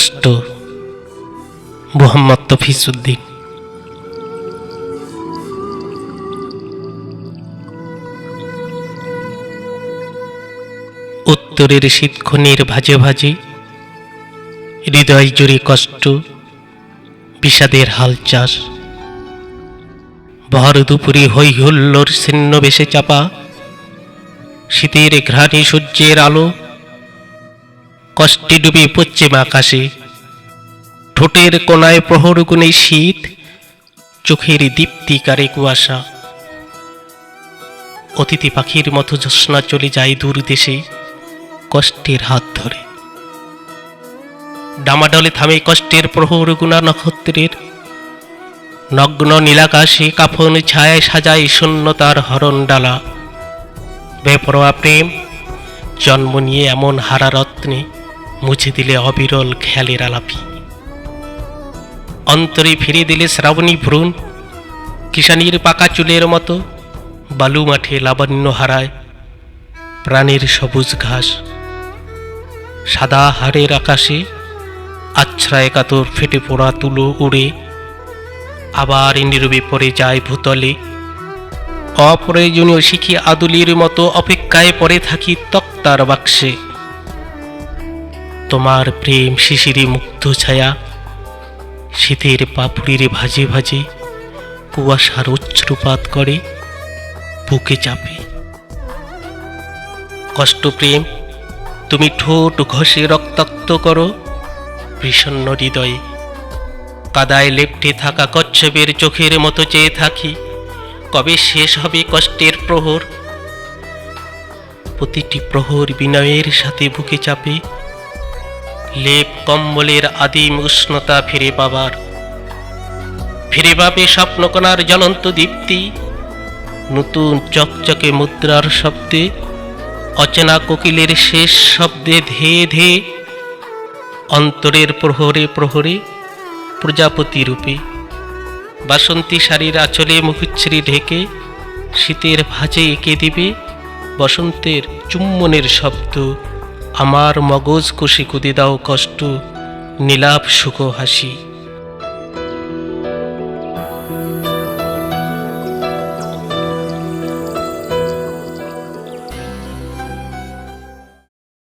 কষ্ট মোহাম্মদ তফিসুদ্দিন। উত্তরের শীতক্ষণের ভাজে ভাজে হৃদয় জুড়ে কষ্ট, বিষাদের হাল চাষ। ভর দুপুরে হই হুল্লোর ছিন্ন বেশে চাপা, শীতের ঘ্রাণী সূর্যের আলো কষ্টে ডুবে পশ্চিম আকাশে। ঠোঁটের কোনায় প্রহর গুণে শীত, চোখের দীপ্তিকারে কুয়াশা। অতিথি পাখির মতো জ্যোৎস্না চলে যায় দূর দেশে, কষ্টের হাত ধরে। ডামাডলে থামে কষ্টের প্রহর গুণা নক্ষত্রের। নগ্ন নীলাকাশে কাফন ছায় সাজায় শূন্যতার হরণ ডালা। বেপরোয়া প্রেম, জন্ম নিয়ে এমন হারারত্নে মুছে দিলে অবিরল খেয়ালের আলাপি অন্তরে ফিরে দিলে শ্রাবণী ভ্রূণ কিষানির পাকা চুলের মতো, বালু মাঠে লাবণ্য হারায় প্রাণের সবুজ ঘাস। সাদা হাড়ের আকাশে আচ্ছ্রায় কাতর ফেটে পড়া তুলো উড়ে, আবার নীরবে পড়ে যায় ভূতলে। অপ্রয়োজনীয় শিখি আদুলির মতো অপেক্ষায় পড়ে থাকি তক্তার বাক্সে। তোমার প্রেম শিশিরে মুগ্ধ ছায়া, শীতের পাপড়িরে ভাজে ভাজে কুয়াশার উচ্ছ্রুপাত করে বুকে চাপে। কষ্ট প্রেম, তুমি ঠোঁট ঘষে রক্তাক্ত করো বিষণ্ণ হৃদয়ে। কাদায় লেপ্টে থাকা কচ্ছপের চোখের মতো চেয়ে থাকি, কবে শেষ হবে কষ্টের প্রহর? প্রতিটি প্রহর বিনয়ের সাথে বুকে চাপে লেপ কম্বলের আদিম উষ্ণতা ফিরে পাবার। ফিরে পাবে স্বপ্নকণার জ্বলন্ত দীপ্তি। নতুন চকচকে মুদ্রার শব্দে, অচেনা কোকিলের শেষ শব্দে ধেয়ে ধেয়ে অন্তরের প্রহরে প্রহরে প্রজাপতি রূপে। বাসন্তী শাড়ির আঁচলে মুখচ্ছ্রি ঢেকে, শীতের ভাজে এঁকে দিবে বসন্তের চুম্বনের শব্দ। আমার মগজ কুশি কুদিদাও কষ্ট নীলাভ সুখ হাসি।